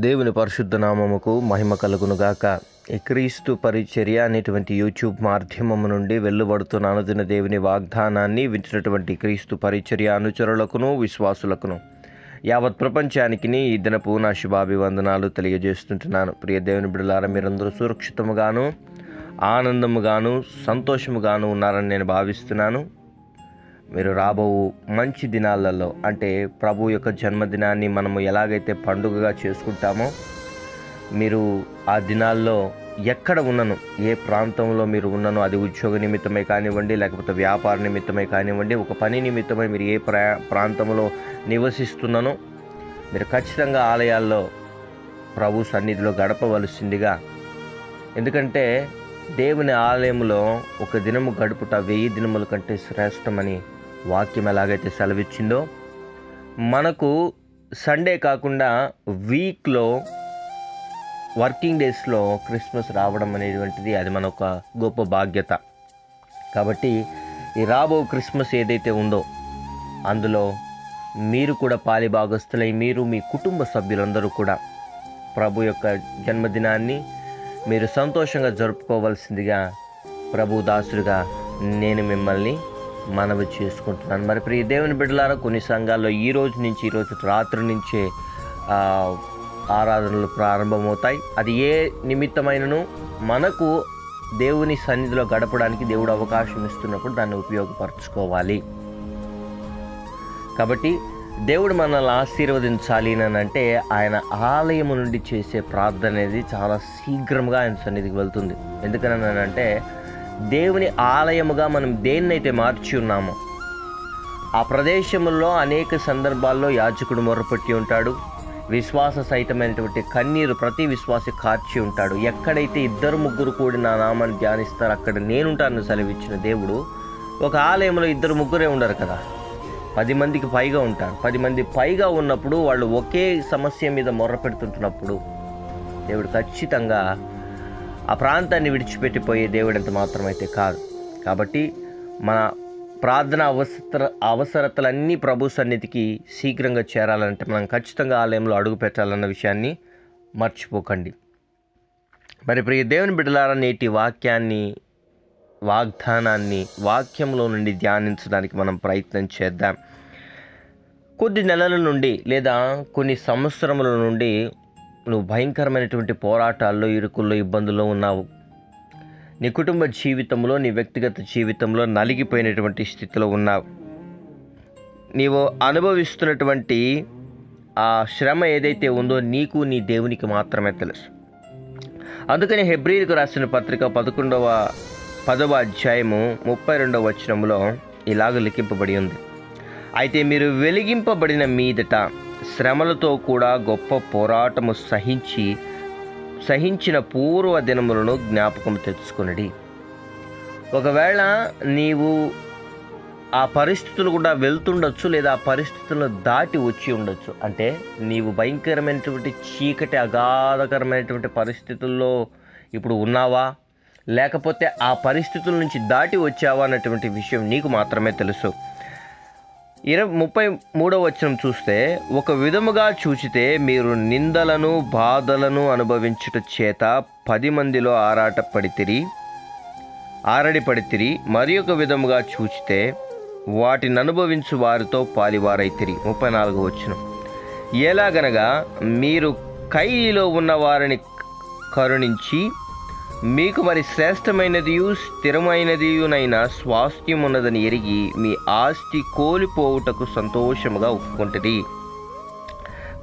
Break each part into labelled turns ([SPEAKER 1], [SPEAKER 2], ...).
[SPEAKER 1] దేవుని పరిశుద్ధ నామముకు మహిమ కలుగునుగాక. ఈ క్రీస్తు పరిచర్య అనేటువంటి యూట్యూబ్ మాధ్యమము నుండి వెలువడుతున్న అనుదిన దేవుని వాగ్దానాన్ని వింటున్నటువంటి క్రీస్తు పరిచర్య అనుచరులకును విశ్వాసులకును. యావత్ ప్రపంచానికి ఈ దినపు నా శుభాభివందనాలు తెలియజేస్తుంటున్నాను. ప్రియ దేవుని బిడ్డలారా మీరందరూ సురక్షితముగాను ఆనందముగాను సంతోషముగాను ఉన్నారని నేను భావిస్తున్నాను. మీరు రాబో మంచి దినాలలో అంటే ప్రభు యొక్క జన్మదినాన్ని మనము ఎలాగైతే పండుగగా చేసుకుంటామో మీరు ఆ దినాల్లో ఎక్కడ ఉన్నను ఏ ప్రాంతంలో మీరు ఉన్నను అది ఉద్యోగ నిమిత్తమై కానివ్వండి లేకపోతే వ్యాపార నిమిత్తమే కానివ్వండి ఒక పని నిమిత్తమై మీరు ఏ ప్రా ప్రాంతంలో నివసిస్తున్నానో మీరు ఖచ్చితంగా ఆలయాల్లో ప్రభు సన్నిధిలో గడపవలసిందిగా. ఎందుకంటే దేవుని ఆలయంలో ఒక దినము గడుపుట వెయ్యి దినముల కంటే శ్రేష్టమని వాక్యం ఎలాగైతే సెలవిచ్చిందో మనకు సండే కాకుండా వీక్లో వర్కింగ్ డేస్లో క్రిస్మస్ రావడం అనేటువంటిది అది మన ఒక గొప్ప బాధ్యత. కాబట్టి ఈ రాబో క్రిస్మస్ ఏదైతే ఉందో అందులో మీరు కూడా పాలిభాగస్తులై మీరు మీ కుటుంబ సభ్యులందరూ కూడా ప్రభు యొక్క జన్మదినాన్ని మీరు సంతోషంగా జరుపుకోవాల్సిందిగా ప్రభు దాసుడిగా నేను మిమ్మల్ని మనవి చేసుకుంటున్నాను. మరి ప్రియ దేవుని బిడ్డలారా కొన్ని సంఘాల్లో ఈ రోజు నుంచి ఈరోజు రాత్రి నుంచే ఆరాధనలు ప్రారంభమవుతాయి. అది ఏ నిమిత్తమైనను మనకు దేవుని సన్నిధిలో గడపడానికి దేవుడు అవకాశం ఇస్తున్నప్పుడు దాన్ని ఉపయోగపరచుకోవాలి. కాబట్టి దేవుడు మనల్ని ఆశీర్వదించాలి అని అంటే ఆయన ఆలయము నుండి చేసే ప్రార్థన అనేది చాలా శీఘ్రంగా ఆయన సన్నిధికి వెళ్తుంది. ఎందుకనంటే అంటే దేవుని ఆలయముగా మనం దేన్నైతే మార్చి ఉన్నామో ఆ ప్రదేశంలో అనేక సందర్భాల్లో యాజకుడు మొర్రపెట్టి ఉంటాడు. విశ్వాస సహితమైనటువంటి కన్నీరు ప్రతి విశ్వాసి కార్చి ఉంటాడు. ఎక్కడైతే ఇద్దరు ముగ్గురు కూడి నా నామాన్ని ధ్యానిస్తారు అక్కడ నేనుంటాను సెలవిచ్చిన దేవుడు ఒక ఆలయంలో ఇద్దరు ముగ్గురే ఉండరు కదా. పది మందికి పైగా ఉంటారు. పది మంది పైగా ఉన్నప్పుడు వాళ్ళు ఒకే సమస్య మీద మొర్ర పెడుతుంటున్నప్పుడు దేవుడు ఖచ్చితంగా ఆ ప్రాంతాన్ని విడిచిపెట్టిపోయే దేవుడు ఎంత మాత్రమైతే కాదు. కాబట్టి మన ప్రార్థన అవసర అవసరతలన్నీ ప్రభు సన్నిధికి శీఘ్రంగా చేరాలంటే మనం ఖచ్చితంగా ఆలయంలో అడుగు పెట్టాలన్న విషయాన్ని మర్చిపోకండి. మరి ప్రియ దేవుని బిడ్డలారా నేటి వాక్యాన్ని వాగ్దానాన్ని వాక్యంలో నుండి ధ్యానించడానికి మనం ప్రయత్నం చేద్దాం. కొద్ది నెలల నుండి లేదా కొన్ని సంవత్సరముల నుండి నువ్వు భయంకరమైనటువంటి పోరాటాల్లో ఇరుకుల్లో ఇబ్బందుల్లో ఉన్నావు. నీ కుటుంబ జీవితంలో నీ వ్యక్తిగత జీవితంలో నలిగిపోయినటువంటి స్థితిలో ఉన్నావు. నీవు అనుభవిస్తున్నటువంటి ఆ శ్రమ ఏదైతే ఉందో నీకు నీ దేవునికి మాత్రమే తెలుసు. అందుకని హెబ్రిల్కు రాసిన పత్రిక పదకొండవ పదవ అధ్యాయము ముప్పై రెండవ వచనంలో ఇలాగ లిఖింపబడి ఉంది. అయితే మీరు వెలిగింపబడిన మీదట శ్రమలతో కూడా గొప్ప పోరాటము సహించి సహించిన పూర్వ దినములను జ్ఞాపకం తెచ్చుకునడి. ఒకవేళ నీవు ఆ పరిస్థితులు కూడా వెళ్తుండొచ్చు లేదా ఆ పరిస్థితులను దాటి వచ్చి ఉండొచ్చు. అంటే నీవు భయంకరమైనటువంటి చీకటి అగాధకరమైనటువంటి పరిస్థితుల్లో ఇప్పుడు ఉన్నావా? లేకపోతే ఆ పరిస్థితుల నుంచి దాటి వచ్చావా? అన్నటువంటి విషయం నీకు మాత్రమే తెలుసు. ఇరవై ముప్పై మూడవ వచనం చూస్తే ఒక విధముగా చూచితే మీరు నిందలను బాధలను అనుభవించుట చేత పది మందిలో ఆరాట పడితిరి ఆరడి పడితిరి మరి ఒక విధముగా చూచితే వాటిని అనుభవించు వారితో పాలివారైతిరి. ముప్పై నాలుగు వచనం. ఎలాగనగా మీరు కైలో ఉన్న వారిని కరుణించి మీకు మరి శ్రేష్టమైనదియు స్థిరమైనదియునైన స్వాస్థ్యం ఉన్నదని ఎరిగి మీ ఆస్తి కోల్పోవుటకు సంతోషముగా ఒప్పుకుంటుంది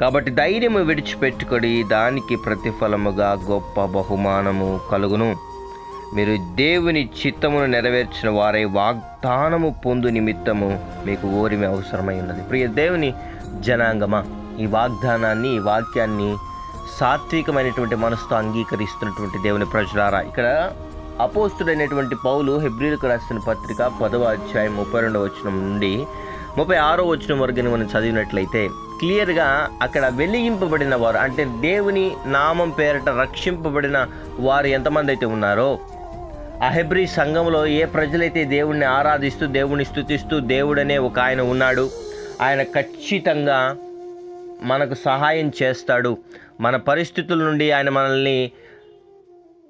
[SPEAKER 1] కాబట్టి ధైర్యము విడిచిపెట్టుకొని దానికి ప్రతిఫలముగా గొప్ప బహుమానము కలుగును. మీరు దేవుని చిత్తమును నెరవేర్చిన వారే వాగ్దానము పొందు నిమిత్తము మీకు ఓరిమి అవసరమై ఉన్నది ప్రియ దేవుని జనాంగమా ఈ వాగ్దానాన్ని ఈ వాక్యాన్ని సాత్వికమైనటువంటి మనసుతో అంగీకరిస్తున్నటువంటి దేవుని ప్రజలారా ఇక్కడ అపోస్తుడైనటువంటి పౌలు హెబ్రిలకు రాసిన పత్రిక పదవ అధ్యాయం ముప్పై రెండవ వచనం నుండి ముప్పై ఆరో వచనం వరకు మనం చదివినట్లయితే క్లియర్గా అక్కడ వెలిగింపబడిన వారు అంటే దేవుని నామం పేరట రక్షింపబడిన వారు ఎంతమంది అయితే ఉన్నారో ఆ హెబ్రి సంఘంలో ఏ ప్రజలైతే దేవుణ్ణి ఆరాధిస్తూ దేవుణ్ణి స్తుతిస్తూ దేవుడనే ఒక ఆయన ఉన్నాడు ఆయన ఖచ్చితంగా మనకు సహాయం చేస్తాడు. మన పరిస్థితుల నుండి ఆయన మనల్ని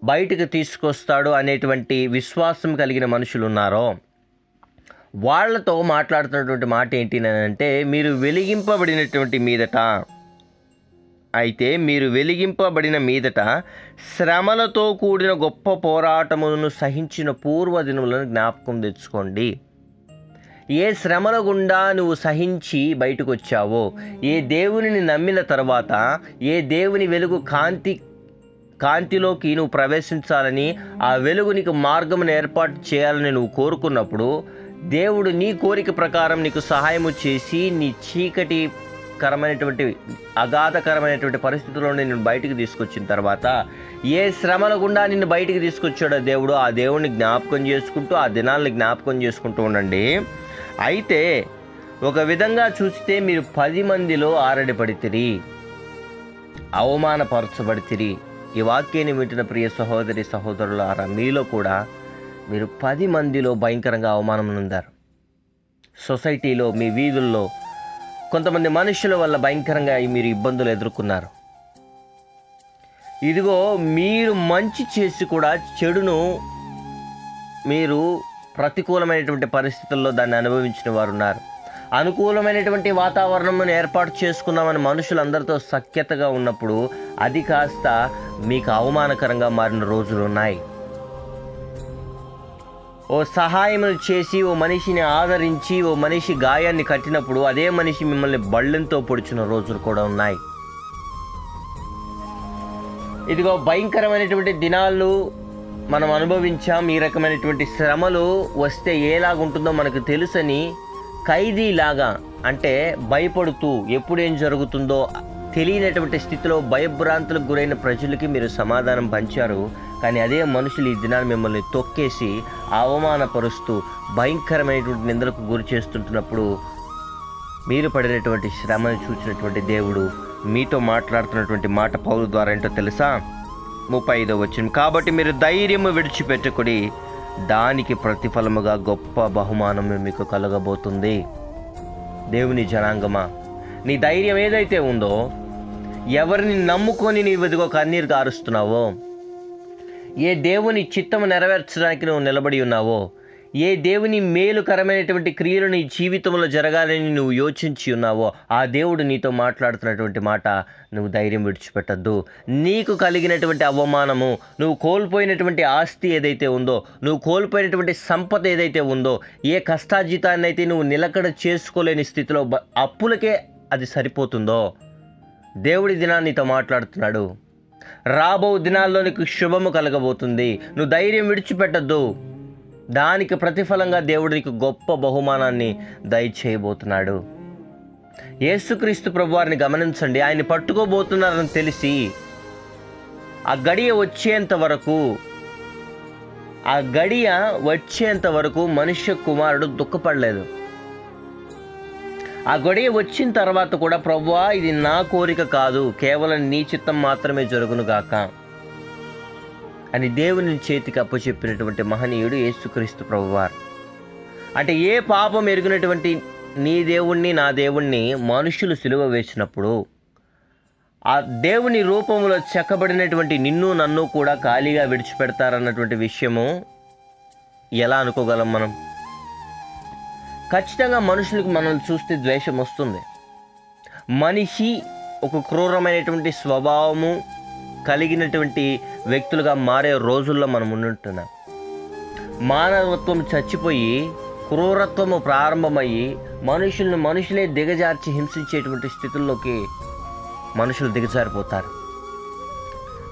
[SPEAKER 1] బయటకు తీసుకొస్తాడు అనేటువంటి విశ్వాసం కలిగిన మనుషులు ఉన్నారో వాళ్ళతో మాట్లాడుతున్నటువంటి మాట ఏంటినంటే మీరు వెలిగింపబడినటువంటి మీదట అయితే మీరు వెలిగింపబడిన మీదట శ్రమలతో కూడిన గొప్ప పోరాటములను సహించిన పూర్వదినములను జ్ఞాపకం తెచ్చుకోండి. ఏ శ్రమల గుండా నువ్వు సహించి బయటకు వచ్చావో ఏ దేవునిని నమ్మిన తర్వాత ఏ దేవుని వెలుగు కాంతి కాంతిలోకి నువ్వు ప్రవేశించాలని ఆ వెలుగు నీకు మార్గమును ఏర్పాటు చేయాలని నువ్వు కోరుకున్నప్పుడు దేవుడు నీ కోరిక ప్రకారం నీకు సహాయము చేసి నీ చీకటి కరమైనటువంటి అగాధకరమైనటువంటి పరిస్థితుల్లో నిన్ను బయటికి తీసుకొచ్చిన తర్వాత ఏ శ్రమల గుండా నిన్ను బయటికి తీసుకొచ్చాడో దేవుడు ఆ దేవుడిని జ్ఞాపకం చేసుకుంటూ ఆ దినాల్ని జ్ఞాపకం చేసుకుంటూ ఉండండి. అయితే ఒక విధంగా చూస్తే మీరు పది మందిలో ఆరడిపడితిరి అవమానపరచబడితిరి. ఈ వాక్యాన్ని వింటున్న ప్రియ సహోదరి సహోదరులారా మీలో కూడా మీరు పది మందిలో భయంకరంగా అవమానం పొందారు సొసైటీలో మీ వీధుల్లో కొంతమంది మనుషుల వల్ల భయంకరంగా మీరు ఇబ్బందులు ఎదుర్కొన్నారు. ఇదిగో మీరు మంచి చేసి కూడా చెడును మీరు ప్రతికూలమైనటువంటి పరిస్థితుల్లో దాన్ని అనుభవించిన వారు ఉన్నారు అనుకూలమైనటువంటి వాతావరణం ఏర్పాటు చేసుకున్నామని మనుషులందరితో సఖ్యతగా ఉన్నప్పుడు అది కాస్త మీకు అవమానకరంగా మారిన రోజులు ఉన్నాయి. ఓ సహాయం చేసి ఓ మనిషిని ఆదరించి ఓ మనిషి గాయాన్ని కట్టినప్పుడు అదే మనిషి మిమ్మల్ని బళ్ళెంతో పొడిచిన రోజులు కూడా ఉన్నాయి. ఇదిగో భయంకరమైనటువంటి దినాలు మనం అనుభవించాం ఈ రకమైనటువంటి శ్రమలు వస్తే ఎలాగుంటుందో మనకు తెలుసని ఖైదీలాగా అంటే భయపడుతూ ఎప్పుడేం జరుగుతుందో తెలియనటువంటి స్థితిలో భయభ్రాంతులకు గురైన ప్రజలకి మీరు సమాధానం పంచారు. కానీ అదే మనుషులు ఈ దినాన్ని మిమ్మల్ని తొక్కేసి అవమానపరుస్తూ భయంకరమైనటువంటి నిందలకు గురి చేస్తుంటున్నప్పుడు మీరు పడినటువంటి శ్రమను చూసినటువంటి దేవుడు మీతో మాట్లాడుతున్నటువంటి మాట పౌరు ద్వారా ఏంటో తెలుసా? ముప్పై ఐదో వచ్చిన కాబట్టి మీరు ధైర్యము విడిచిపెట్టుకుడి దానికి ప్రతిఫలముగా గొప్ప బహుమానము మీకు కలగబోతుంది. దేవుని జనాంగమా నీ ధైర్యం ఏదైతే ఉందో ఎవరిని నమ్ముకొని నీవు ఇదిగో కన్నీరు కారుస్తున్నావో ఏ దేవుని చిత్తము నెరవేర్చడానికి నువ్వు నిలబడి ఉన్నావో ఏ దేవుని మేలుకరమైనటువంటి క్రియలు నీ జీవితంలో జరగాలని నువ్వు యోచించి ఉన్నావో ఆ దేవుడు నీతో మాట్లాడుతున్నటువంటి మాట నువ్వు ధైర్యం విడిచిపెట్టద్దు. నీకు కలిగినటువంటి అవమానము నువ్వు కోల్పోయినటువంటి ఆస్తి ఏదైతే ఉందో నువ్వు కోల్పోయినటువంటి సంపద ఏదైతే ఉందో ఏ కష్టాజీతాన్ని అయితే నువ్వు నిలకడ చేసుకోలేని స్థితిలో అప్పులకే అది సరిపోతుందో దేవుడి దినాన్ని నీతో మాట్లాడుతున్నాడు. రాబో దినాల్లో నీకు శుభము కలగబోతుంది. నువ్వు ధైర్యం విడిచిపెట్టద్దు. దానికి ప్రతిఫలంగా దేవుడు నీకు గొప్ప బహుమానాన్ని దయచేయబోతున్నాడు. యేసుక్రీస్తు ప్రభువారిని గమనించండి. ఆయన పట్టుకోబోతున్నారని తెలిసి ఆ గడియ వచ్చేంత వరకు ఆ గడియ వచ్చేంత వరకు మనుష్య కుమారుడు దుఃఖపడలేదు. ఆ గడియ వచ్చిన తర్వాత కూడా ప్రభువా ఇది నా కోరిక కాదు. కేవలం నీ చిత్తం మాత్రమే జరుగును గాక. అని దేవుని చేతికి అప్పచెప్పినటువంటి మహనీయుడు యేసుక్రీస్తు ప్రభువారు. అంటే ఏ పాపం ఎరిగినటువంటి నీ దేవుణ్ణి నా దేవుణ్ణి మనుషులు సిలువ వేసినప్పుడు ఆ దేవుని రూపంలో చెక్కబడినటువంటి నిన్ను నన్ను కూడా ఖాళీగా విడిచిపెడతారన్నటువంటి విషయము ఎలా అనుకోగలం మనం? ఖచ్చితంగా మనుషులకు మనల్ని చూస్తే ద్వేషం వస్తుంది. మనిషి ఒక క్రూరమైనటువంటి స్వభావము కలిగినటువంటి వ్యక్తులుగా మారే రోజుల్లో మనం ఉండుంటున్నాం. మానవత్వం చచ్చిపోయి క్రూరత్వము ప్రారంభమయ్యి మనుషుల్ని మనుషులే దిగజార్చి హింసించేటువంటి స్థితుల్లోకి మనుషులు దిగజారిపోతారు.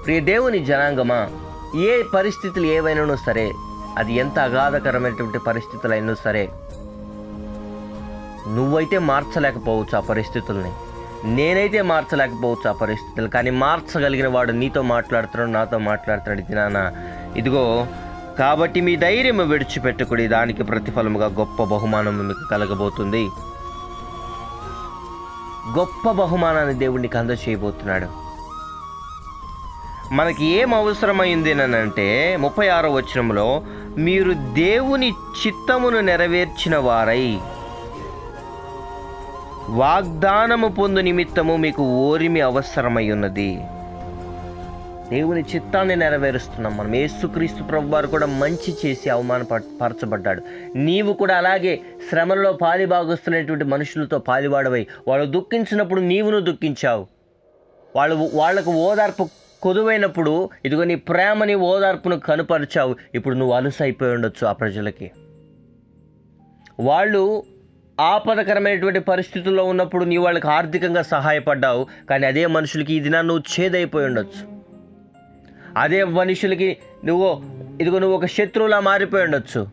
[SPEAKER 1] ప్రియ దేవుని జనాంగమా ఏ పరిస్థితులు ఏవైనానూ సరే అది ఎంత అగాధకరమైనటువంటి పరిస్థితులైనా సరే నువ్వైతే మార్చలేకపోవచ్చు ఆ పరిస్థితుల్ని. నేనైతే మార్చలేకపోవచ్చు ఆ పరిస్థితులు కానీ మార్చగలిగిన వాడు నీతో మాట్లాడుతున్నాడు నాతో మాట్లాడుతున్నాడు ఇది నాన్న. ఇదిగో కాబట్టి మీ ధైర్యం విడిచిపెట్టుకుడి దానికి ప్రతిఫలముగా గొప్ప బహుమానం మీకు కలగబోతుంది. గొప్ప బహుమానాన్ని దేవుడికి అందచేయబోతున్నాడు మనకి ఏం అవసరమైంది అంటే ముప్పై ఆరో వచనంలో మీరు దేవుని చిత్తమును నెరవేర్చిన వారై వాగ్దానము పొందు నిమిత్తము మీకు ఓరిమి అవసరమై ఉన్నది దేవుని చిత్తాన్ని నెరవేరుస్తున్నాం మనం. యేసుక్రీస్తు ప్రభు వారు కూడా మంచి చేసి అవమాన పరచబడ్డాడు నీవు కూడా అలాగే శ్రమలో పాలిబాగుస్తున్నటువంటి మనుషులతో పాలివాడవై వాళ్ళు దుఃఖించినప్పుడు నీవును దుఃఖించావు. వాళ్ళు వాళ్ళకు ఓదార్పు కొదువైనప్పుడు ఇదిగో నీ ప్రేమని ఓదార్పును కనుపరిచావు. ఇప్పుడు నువ్వు అలుసైపోయి ఉండొచ్చు ఆ ప్రజలకి. వాళ్ళు ఆపదకరమైనటువంటి పరిస్థితుల్లో ఉన్నప్పుడు నీ వాళ్ళకి ఆర్థికంగా సహాయపడ్డావు కానీ అదే మనుషులకి ఈ దినాన్ని నువ్వు చేదైపోయి ఉండొచ్చు. అదే మనుషులకి నువ్వు ఇదిగో నువ్వు ఒక శత్రువులా మారిపోయి ఉండొచ్చు.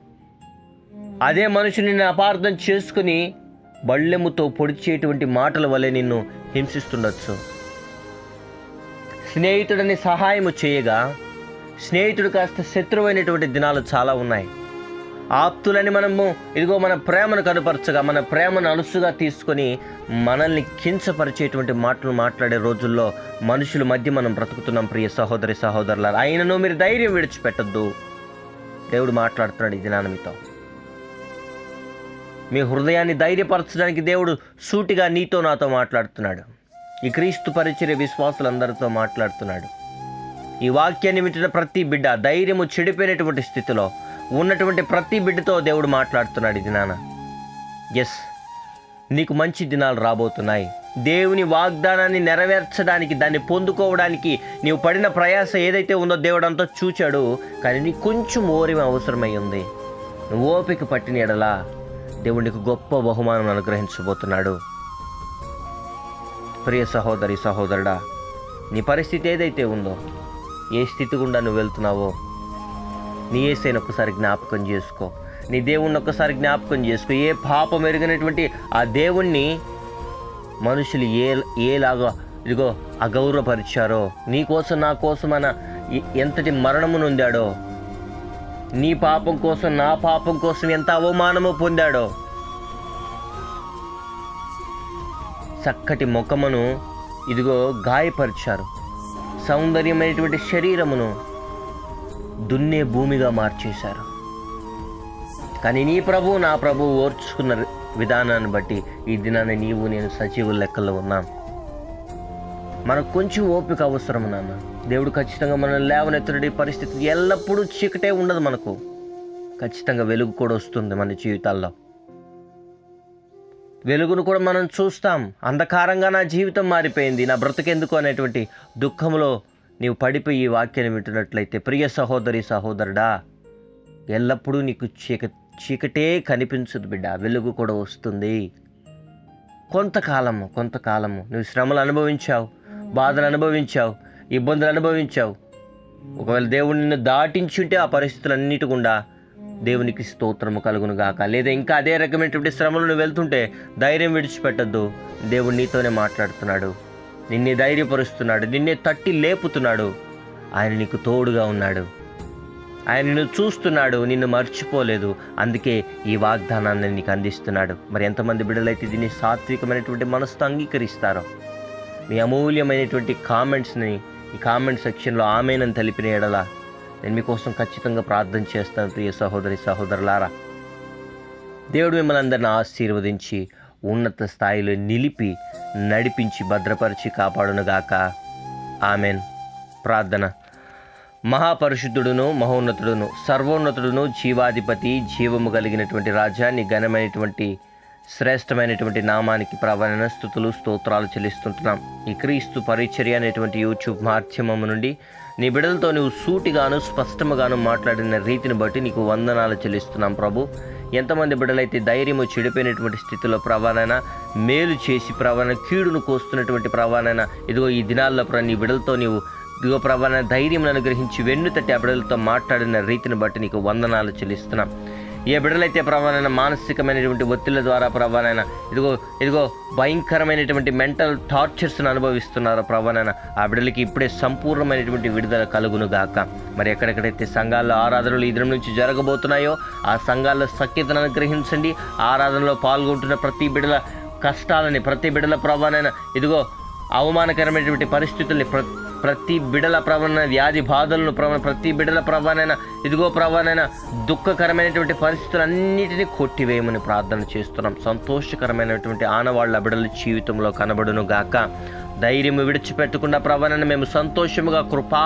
[SPEAKER 1] అదే మనుషుని నిన్ను అపార్థం చేసుకుని బళ్ళెముతో పొడిచేటువంటి మాటల వలె నిన్ను హింసిస్తుండొచ్చు. స్నేహితుడిని సహాయము చేయగా స్నేహితుడు కాస్త శత్రువైనటువంటి దినాలు చాలా ఉన్నాయి. ఆప్తులని మనము ఇదిగో మన ప్రేమను కనుపరచగా మన ప్రేమను అలుసుగా తీసుకొని మనల్ని కించపరిచేటువంటి మాటలు మాట్లాడే రోజుల్లో మనుషుల మధ్య మనం బ్రతుకుతున్నాం ప్రియ సహోదరి సహోదరుల ఆయనను మీరు ధైర్యం విడిచిపెట్టద్దు. దేవుడు మాట్లాడుతున్నాడు ఈ దినాన మీతో. మీ హృదయాన్ని ధైర్యపరచడానికి దేవుడు సూటిగా నీతో నాతో మాట్లాడుతున్నాడు. ఈ క్రీస్తు పరిచర్య విశ్వాసులందరితో మాట్లాడుతున్నాడు. ఈ వాక్యాన్ని వింటున్న ప్రతి బిడ్డ ధైర్యము చెడిపోయినటువంటి స్థితిలో ఉన్నటువంటి ప్రతి బిడ్డతో దేవుడు మాట్లాడుతున్నాడు ఇది నాన్న. ఎస్ నీకు మంచి దినాలు రాబోతున్నాయి. దేవుని వాగ్దానాన్ని నెరవేర్చడానికి దాన్ని పొందుకోవడానికి నీవు పడిన ప్రయాస ఏదైతే ఉందో దేవుడు అంతా చూచాడు కానీ నీకు కొంచెం ఓరిమ అవసరమై ఉంది. నువ్వు ఓపిక పట్టిన ఎడలా దేవుడు నీకు గొప్ప బహుమానం అనుగ్రహించబోతున్నాడు. ప్రియ సహోదరి సహోదరుడా నీ పరిస్థితి ఏదైతే ఉందో ఏ స్థితి గుండా నువ్వు వెళ్తున్నావో నీ ఏసైన ఒకసారి జ్ఞాపకం చేసుకో. నీ దేవుణ్ణి ఒక్కసారి జ్ఞాపకం చేసుకో. ఏ పాపం ఎరిగినటువంటి ఆ దేవుణ్ణి మనుషులు ఏ ఏలాగా ఇదిగో అగౌరవపరిచారో నీ కోసం నా కోసం అన్న ఎంతటి మరణము నొందాడో నీ పాపం కోసం నా పాపం కోసం ఎంత అవమానము పొందాడో చక్కటి ముఖమును ఇదిగో గాయపరిచారు. సౌందర్యమైనటువంటి శరీరమును దున్నే భూమిగా మార్చేశారు. కానీ నీ ప్రభు నా ప్రభు ఓర్చుకున్న విధానాన్ని బట్టి ఈ దినాన్ని నీవు నేను సజీవుల లెక్కల్లో ఉన్నాం. మనకు కొంచెం ఓపిక అవసరం నాన్న. దేవుడు ఖచ్చితంగా మనం లేవనెత్తడి పరిస్థితి ఎల్లప్పుడూ చీకటే ఉండదు మనకు. ఖచ్చితంగా వెలుగు కూడా వస్తుంది మన జీవితాల్లో. వెలుగును కూడా మనం చూస్తాం. అంధకారంగా నా జీవితం మారిపోయింది. నా బ్రతుకెందుకు అనేటువంటి దుఃఖంలో నీవు పడిపోయి ఈ వాక్యాన్ని వింటున్నట్లయితే ప్రియ సహోదరి సహోదరుడా ఎల్లప్పుడూ నీకు చీక చీకటే కనిపించదు బిడ్డ వెలుగు కూడా వస్తుంది. కొంతకాలము కొంతకాలము నువ్వు శ్రమలు అనుభవించావు బాధలు అనుభవించావు ఇబ్బందులు అనుభవించావు. ఒకవేళ దేవుడు నిన్ను దాటించుంటే ఆ పరిస్థితులన్నిటి గుండా దేవునికి స్తోత్రము కలుగును గాక. లేదా ఇంకా అదే రకమైనటువంటి శ్రమలు నువ్వు వెళ్తుంటే ధైర్యం విడిచిపెట్టద్దు. దేవుడు నీతోనే మాట్లాడుతున్నాడు. నిన్నే ధైర్యపరుస్తున్నాడు నిన్నే తట్టి లేపుతున్నాడు. ఆయన నీకు తోడుగా ఉన్నాడు. ఆయన నిన్ను చూస్తున్నాడు నిన్ను మర్చిపోలేదు. అందుకే ఈ వాగ్దానాన్ని నీకు అందిస్తున్నాడు. మరి ఎంతమంది బిడ్డలైతే దీన్ని సాత్వికమైనటువంటి మనసుతో అంగీకరిస్తారో మీ అమూల్యమైనటువంటి కామెంట్స్ని ఈ కామెంట్ సెక్షన్లో ఆమెనని తెలిపిన ఎడల నేను మీకోసం ఖచ్చితంగా ప్రార్థన చేస్తాను ప్రియ సహోదరి సహోదరులారా. దేవుడు మిమ్మల్ని అందరిని ఆశీర్వదించి ఉన్నత స్థాయిలో నిలిపి నడిపించి భద్రపరిచి కాపాడునుగాక. ఆమెన్. ప్రార్థన. మహాపరిశుద్ధుడును మహోన్నతుడును సర్వోన్నతుడును జీవాధిపతి జీవము కలిగినటువంటి రాజ్యాన్ని ఘనమైనటువంటి శ్రేష్టమైనటువంటి నామానికి ప్రవణ స్థుతులు స్తోత్రాలు చెల్లిస్తుంటున్నాం. ఈ క్రీస్తు పరిచర్య అనేటువంటి యూట్యూబ్ మాధ్యమం నుండి నీ బిడ్డలతో నువ్వు సూటిగాను స్పష్టముగాను మాట్లాడిన రీతిని బట్టి నీకు వందనాలు చెల్లిస్తున్నాం ప్రభు. ఎంతమంది బిడ్డలైతే ధైర్యము చెడిపోయినటువంటి స్థితిలో ప్రవాణైనా మేలు చేసి ప్రవాణ కీడును కోస్తున్నటువంటి ప్రవాణైనా ఇదిగో ఈ దినాల్లో నీ బిడ్డలతో నీవు ఇదిగో ప్రభాన ధైర్యం అనుగ్రహించి వెన్ను తట్టి ఆ బిడ్డలతో మాట్లాడిన రీతిని బట్టి నీకు వందనాలు చెల్లిస్తున్నాం. ఏ బిడ్డలైతే ప్రభానైనా మానసికమైనటువంటి ఒత్తిళ్ళ ద్వారా ప్రభానైనా ఇదిగో ఇదిగో భయంకరమైనటువంటి మెంటల్ టార్చర్స్ను అనుభవిస్తున్నారో ప్రభానైనా ఆ బిడ్డలకి ఇప్పుడే సంపూర్ణమైనటువంటి విడుదల కలుగును గాక. మరి ఎక్కడెక్కడైతే సంఘాల్లో ఆరాధనలు ఈ దినం నుంచి జరగబోతున్నాయో ఆ సంఘాల్లో సఖ్యతను అనుగ్రహించండి. ఆరాధనలో పాల్గొంటున్న ప్రతి బిడ్డల కష్టాలని ప్రతి బిడ్డల ప్రభానైనా ఇదిగో అవమానకరమైనటువంటి పరిస్థితుల్ని ప్ర ప్రతి బిడల ప్రవణ వ్యాధి బాధలను ప్రవణ ప్రతి బిడల ప్రవణైన ఇదిగో ప్రవణైన దుఃఖకరమైనటువంటి పరిస్థితులన్నిటినీ కొట్టివేయమని ప్రార్థన చేస్తున్నాం. సంతోషకరమైనటువంటి ఆనవాళ్ళ బిడల జీవితంలో కనబడును గాక ధైర్యం విడిచిపెట్టకుండా ప్రవణన మేము సంతోషముగా కృపా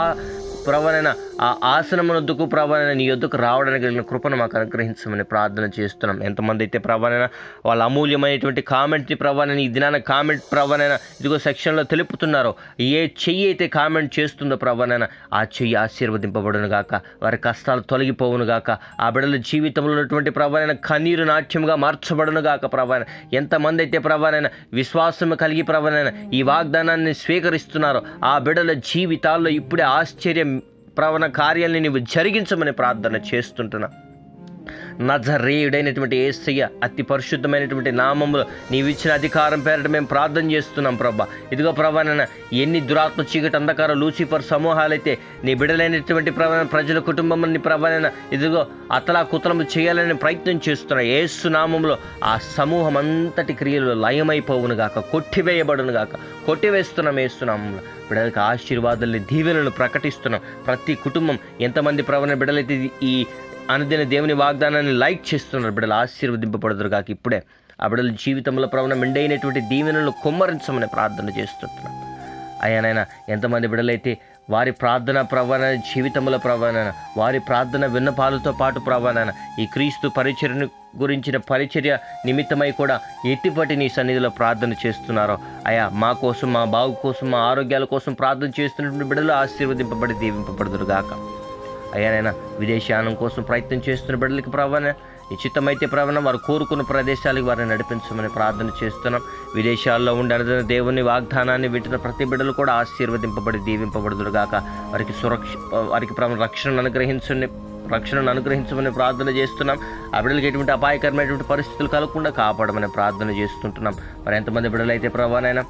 [SPEAKER 1] ప్రవణన ఆ ఆసనమునొద్దుకు ప్రవణన నీ యొద్దకు రావడానికి కలిగిన కృపను మాకు అనుగ్రహించమని ప్రార్థన చేస్తున్నాం. ఎంతమంది అయితే ప్రవణన వాళ్ళ అమూల్యమైనటువంటి కామెంట్ని ప్రవణన ఈ దినాన కామెంట్ ప్రవణైన ఇదిగో సెక్షన్లో తెలుపుతున్నారో ఏ చెయ్యి అయితే కామెంట్ చేస్తుందో ప్రవణన ఆ చెయ్యి ఆశీర్వదింపబడును గాక. వారి కష్టాలు తొలగిపోవును గాక. ఆ బిడల జీవితంలో ఉన్నటువంటి ప్రవణైన కన్నీరు నాట్యముగా మార్చబడును గాక ప్రవణన ఎంతమంది అయితే ప్రవణన విశ్వాసము కలిగి ప్రవణన ఈ వాగ్దానాన్ని స్వీకరిస్తున్నారో ఆ బిడల జీవితాల్లో ఇప్పుడే ఆశ్చర్యం ప్రవణ కార్యాలని నీవు జరిగించమని ప్రార్థన చేస్తుంటున్నా. నజరేయుడైనటువంటి ఏసయ్య అతి పరిశుద్ధమైనటువంటి నామములు నీవిచ్చిన అధికారం పేరట మేము ప్రార్థన చేస్తున్నాం ప్రభా. ఇదిగో ప్రభాన ఎన్ని దురాత్మ చీకటి అంధకార లూసిఫర్ సమూహాలైతే నీ బిడలైనటువంటి ప్రభాన ప్రజల కుటుంబం ప్రభానైనా ఇదిగో అతలా కుతలము చేయాలని ప్రయత్నం చేస్తున్న ఏసు నామంలో ఆ సమూహం అంతటి క్రియలు లయమైపోవును గాక కొట్టివేయబడును గాక కొట్టివేస్తున్నాం ఏస్తున్నామంలో బిడ్డలకు ఆశీర్వాదాలని దీవెనలు ప్రకటిస్తున్నాం. ప్రతి కుటుంబం ఎంతమంది ప్రవణ బిడ్డలైతే ఈ అనుదిన దేవుని వాగ్దానాన్ని లైక్ చేస్తున్నారు. బిడ్డలు ఆశీర్వదింపబడదురు కాక ఇప్పుడే. ఆ బిడ్డల జీవితంలో ప్రవణ మెండైనటువంటి దీవెనలు కుమ్మరించమని ప్రార్థన చేస్తుంటున్నాను అయ్యానైనా ఎంతమంది బిడ్డలైతే వారి ప్రార్థన ప్రవణ జీవితంలో ప్రవణన వారి ప్రార్థన విన్నపాలతో పాటు ప్రవణన ఈ క్రీస్తు పరిచర్ని గురించిన పరిచర్య నిమిత్తమై కూడా ఎట్టిపటి నీ సన్నిధిలో ప్రార్థన చేస్తున్నారో. అయా మా కోసం మా బావు కోసం మా ఆరోగ్యాల కోసం ప్రార్థన చేస్తున్నటువంటి బిడ్డలు ఆశీర్వదింపబడి దీవింపబడుదురు గాక. అయ్యానైనా విదేశానం కోసం ప్రయత్నం చేస్తున్న బిడ్డలకి ప్రవణ నిశ్చితమైతే ప్రవణ వారు కోరుకున్న ప్రదేశాలకు వారిని నడిపించమని ప్రార్థన చేస్తున్నాం. విదేశాల్లో ఉండి అనుదిన దేవుని వాగ్దానాన్ని వింటున్న ప్రతి బిడ్డలు కూడా ఆశీర్వదింపబడి దీవింపబడుదురుగాక వారికి సురక్ష వారికి ప్రవణ రక్షణను అనుగ్రహించండి రక్షణను అనుగ్రహించమని ప్రార్థన చేస్తున్నాం. ఆ బిడ్డలకి ఎటువంటి అపాయకరమైనటువంటి పరిస్థితులు కలగకుండా కాపాడమని ప్రార్థన చేస్తుంటున్నాం. మరి ఎంతమంది బిడ్డలైతే ప్రభానైనా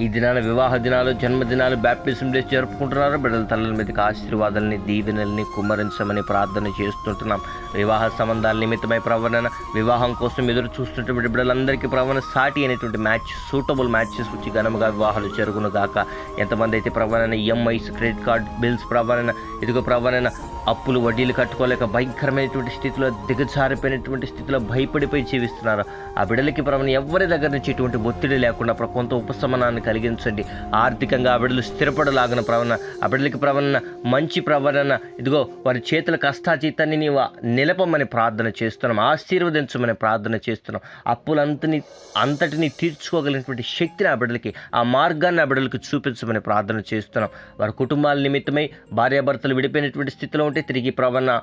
[SPEAKER 1] ఈ దినాల వివాహ దినాలు జన్మదినాలు బ్యాప్టిజం డేస్ జరుపుకుంటున్నారు. బిడ్డల తల్లల మీదకి ఆశీర్వాదాలని దీవెనల్ని కుమ్మరించమని ప్రార్థన చేస్తుంటున్నాం. వివాహ సంబంధాల నిమిత్తమై ప్రవణన వివాహం కోసం ఎదురు చూస్తున్నటువంటి బిడ్డలందరికీ ప్రవణ సాటి అనేటువంటి మ్యాచ్ సూటబుల్ మ్యాచెస్ వచ్చి ఘనముగా వివాహాలు జరుగును గాక. ఎంతమంది అయితే ప్రవణన ఈఎంఐస్ క్రెడిట్ కార్డ్ బిల్స్ ప్రవణన ఇదిగో ప్రవణన అప్పులు వడ్డీలు కట్టుకోలేక భయంకరమైనటువంటి స్థితిలో దిగజారిపోయినటువంటి స్థితిలో భయపడిపోయి జీవిస్తున్నారు. ఆ బిడ్డలకి ప్రవణ ఎవరి దగ్గర నుంచి ఎటువంటి ఒత్తిడి లేకుండా కొంత ఉపశమనాన్ని కలిగించండి. ఆర్థికంగా ఆ బిడ్డలు స్థిరపడలాగిన ప్రవణ ఆ బిడ్డలకి ప్రవణ మంచి ప్రవణ ఇదిగో వారి చేతుల కష్టాచీతాన్ని నీవు నిలపమని ప్రార్థన చేస్తున్నాం ఆశీర్వదించమని ప్రార్థన చేస్తున్నాం. అప్పులంతని అంతటిని తీర్చుకోగలిగినటువంటి శక్తిని ఆ బిడ్డలకి ఆ మార్గాన్ని ఆ బిడ్డలకి చూపించమని ప్రార్థన చేస్తున్నాం. వారి కుటుంబాల నిమిత్తమై భార్యాభర్తలు విడిపోయినటువంటి స్థితిలో ఉంటే తిరిగి ప్రవణ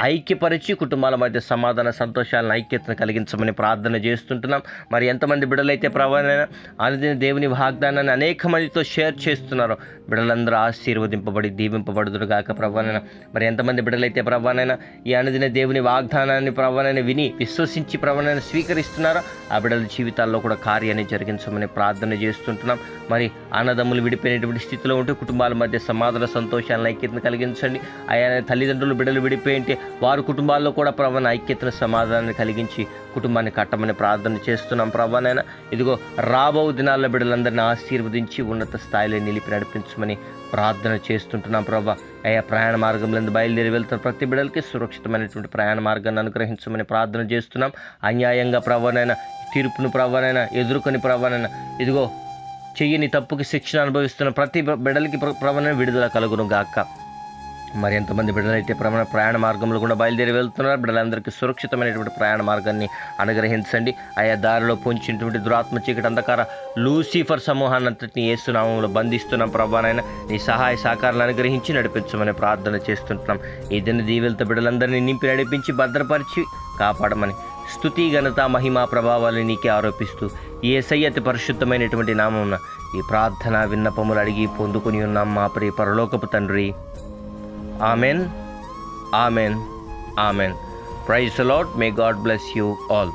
[SPEAKER 1] ఐక్యపరిచి కుటుంబాల మధ్య సమాధాన సంతోషాలను ఐక్యతను కలిగించమని ప్రార్థన చేస్తుంటున్నాం. మరి ఎంతమంది బిడ్డలైతే ప్రవణ అనుదిన దేవుని వాగ్దానాన్ని అనేక మందితో షేర్ చేస్తున్నారు బిడ్డలందరూ ఆశీర్వదింపబడి దీవింపబడుదురు గాక ప్రవణ. మరి ఎంతమంది బిడ్డలైతే ప్రవణైనా ఈ అనుదిన దేవుని వాగ్దానాన్ని ప్రవణని విని విశ్వసించి ప్రవణని స్వీకరిస్తున్నారో ఆ బిడ్డల జీవితాల్లో కూడా కార్యాన్ని జరిగించమని ప్రార్థన చేస్తుంటున్నాం. మరి అన్నదమ్ములు విడిపోయినటువంటి స్థితిలో ఉంటే కుటుంబాల మధ్య సమాధాన సంతోషాలను ఐక్యతను కలిగించండి. ఆయా తల్లిదండ్రులు బిడ్డలు విడిపోయింటే వారు కుటుంబాల్లో కూడా ప్రవణ ఐక్యతను సమాధానాన్ని కలిగించి కుటుంబాన్ని కట్టమని ప్రార్థన చేస్తున్నాం ప్రభానైనా ఇదిగో రాబో దినాల్లో బిడ్డలందరినీ ఆశీర్వదించి ఉన్నత స్థాయిలో నిలిపి నడిపించమని ప్రార్థన చేస్తుంటున్నాం ప్రభా. అయ్యా ప్రయాణ మార్గంలో బయలుదేరి వెళ్తున్న ప్రతి బిడ్డలకి సురక్షితమైనటువంటి ప్రయాణ మార్గాన్ని అనుగ్రహించమని ప్రార్థన చేస్తున్నాం. అన్యాయంగా ప్రవణైన తీర్పును ప్రవణైన ఎదుర్కొని ప్రవణైన ఇదిగో చెయ్యని తప్పుకి శిక్షణ అనుభవిస్తున్న ప్రతి బిడ్డలకి ప్ర- ప్రవణ విడుదల కలుగును గాక. మరి ఎంతమంది బిడ్డలైతే ప్రమాణ ప్రయాణ మార్గంలో కూడా బయలుదేరి వెళ్తున్నారు బిడ్డలందరికీ సురక్షితమైనటువంటి ప్రయాణ మార్గాన్ని అనుగ్రహించండి. ఆయా దారిలో పొంచినటువంటి దురాత్మ చీకటి అంధకార లూసిఫర్ సమూహాన్ని అంతటిని ఏసునామంలో బంధిస్తున్నాం. ప్రభానైనా నీ సహాయ సహకారాలు అనుగ్రహించి నడిపించమని ప్రార్థన చేస్తుంటున్నాం. ఈ దిన దీవెలతో బిడ్డలందరినీ నింపి నడిపించి భద్రపరిచి కాపాడమని స్థుతి ఘనత మహిమ ప్రభావాలు నీకే ఆరోపిస్తూ ఏ సయ్యతి పరిశుద్ధమైనటువంటి నామమున ఈ ప్రార్థన విన్నపములు అడిగి పొందుకుని ఉన్నాం మా ప్రియ పరలోకపు తండ్రి. Amen. Amen. Amen. Praise Lord may God bless you all.